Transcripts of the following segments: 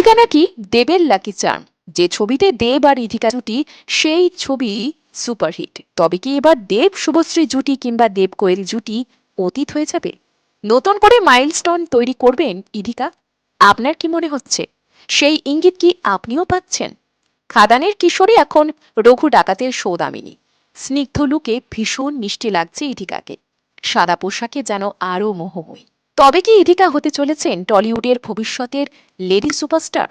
ইধিকা নাকি দেবের lucky charm. যে ছবিতে দেব আর ইধিকা জুটি, সেই ছবি সুপারহিট। তবে কি এবার দেব শুভশ্রী জুটি কিংবা দেব কোয়েল জুটি অতীত হয়ে যাবে? নতুন করে মাইলস্টোন তৈরি করবেন ইধিকা আপনার কি মনে হচ্ছে? সেই ইঙ্গিত কি আপনিও পাচ্ছেন? খাদানের কিশোরী এখন রঘু ডাকাতের সৌদামিনী। স্নিগ্ধ লুকে ভীষণ মিষ্টি লাগছে ইধিকাকে সাদা পোশাকে যেন আরও মোহময়ী। তবে কি ইধিকা হতে চলেছেন টলিউডের ভবিষ্যতের লেডি সুপারস্টার?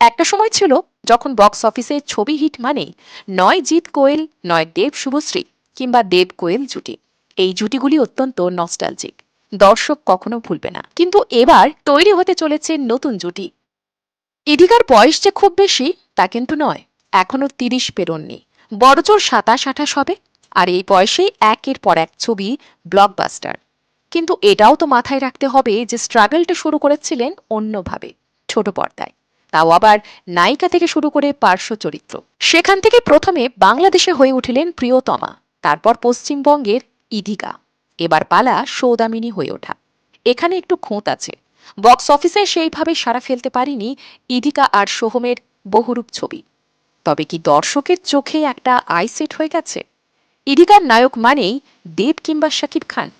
একটা সময় ছিল যখন বক্স অফিসে ছবি হিট মানে নয় জিৎ কোয়েল, নয় দেব শুভশ্রী কিংবা দেব কোয়েল জুটি। এই জুটিগুলি অত্যন্ত নস্টালজিক। দর্শক কখনো ভুলবে না। কিন্তু এবার তৈরি হতে চলেছে নতুন জুটি। ইধিকার বয়স যে খুব বেশি, তা কিন্তু নয়। এখনও তিরিশ পেরোননি। বড়জোর সাতাশ আঠাশ হবে। আর এই বয়সেই একের পর এক ছবি ব্লকবাস্টার। কিন্তু এটাও তো মাথায় রাখতে হবে যে স্ট্রাগলটা শুরু করেছিলেন অন্যভাবে, ছোট পর্দায়। তাও আবার নায়িকা থেকে শুরু করে পার্শ্ব চরিত্র। সেখান থেকে প্রথমে বাংলাদেশে হয়ে উঠলেন প্রিয়তমা, তারপর পশ্চিমবঙ্গের ইধিকা। এবার পালা সৌদামিনী হয়ে ওঠা। এখানে একটু খোঁত আছে। বক্স অফিসে সেইভাবে সারা ফেলতে পারিনি ইধিকা আর সোহমের বহুরূপ ছবি। তবে কি দর্শকের চোখে একটা আইসেট হয়ে গেছে? ইধিকার নায়ক মানেই দেব কিংবা শাকিব খান।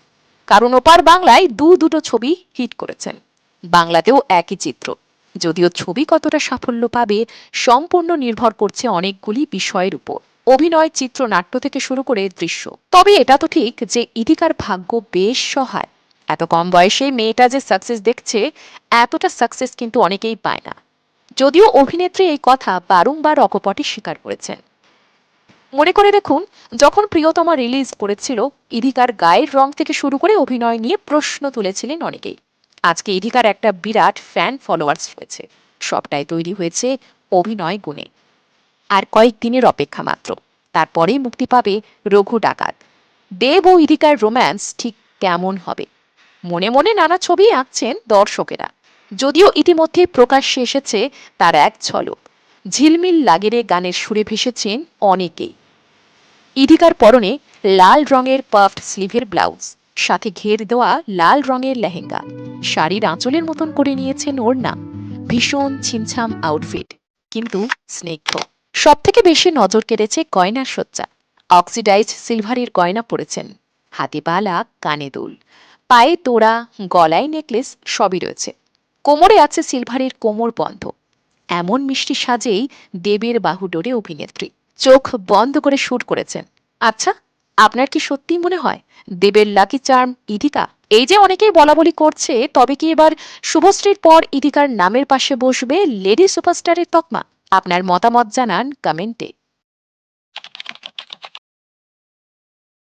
কারণ ওপার বাংলায় দু দুটো ছবি হিট করেছেন। বাংলাতেও একই চিত্র। যদিও ছবি কতটা সাফল্য পাবে, সম্পূর্ণ নির্ভর করছে অনেকগুলি বিষয়ের উপর। অভিনয়, চিত্রনাট্য থেকে শুরু করে দৃশ্য। তবে এটা তো ঠিক যে ইদিকার ভাগ্য বেশ সহায়। এত কম বয়সে মেয়েটা যে সাকসেস দেখছে, এতটা সাকসেস কিন্তু অনেকেই পায় না। যদিও অভিনেত্রী এই কথা বারংবার অকপটে স্বীকার করেছেন। মনে করে দেখুন, যখন প্রিয়তমা রিলিজ করেছিল, ইধিকার গায়ের রং থেকে শুরু করে অভিনয় নিয়ে প্রশ্ন তুলেছিলেন অনেকেই। আজকে ইধিকার একটা বিরাট ফ্যান ফলোয়ার্স রয়েছে সবটাই তৈরি হয়েছে অভিনয় গুণে। আর কয়েকদিনের অপেক্ষা মাত্র। তারপরেই মুক্তি পাবে রঘু ডাকাত। দেব ও ইধিকার রোম্যান্স ঠিক কেমন হবে? মনে মনে নানা ছবি আঁকছেন দর্শকেরা। যদিও ইতিমধ্যে প্রকাশ্যে এসেছে তার এক ঝলক। ঝিলমিল লাগেরে গানের সুরে ভেসেছেন অনেকেই। ইধিকার পরনে লাল রঙের পাফড স্লিভের ব্লাউজ, সাথে ঘের দেওয়া লাল রঙের লেহেঙ্গা। শাড়ির আঁচলের মতন করে নিয়েছেন ওড়না। ভীষণ ছিমছাম আউটফিট কিন্তু স্নিগ্ধ। সব থেকে বেশি নজর কেড়েছে গয়নার সজ্জা অক্সিডাইজ সিলভারের গয়না পরেছেন। হাতে বালা, কানে দুল। পায়ে তোড়া, গলায় নেকলেস সবই রয়েছে। কোমরে আছে সিলভারের কোমর বন্ধ। এমন মিষ্টি সাজেই দেবের বাহুডোরে অভিনেত্রী। চোখ বন্ধ করে শুট করেছেন। আচ্ছা আপনার কি সত্যি মনে হয় দেবের লাকি চার্ম ইধিকা এই যে অনেকেই বলা বলি করছে, তবে কি এবার শুভশ্রীর পর ইধিকার নামের পাশে বসবে লেডি সুপারস্টারের তকমা? আপনার মতামত জানান কমেন্টে।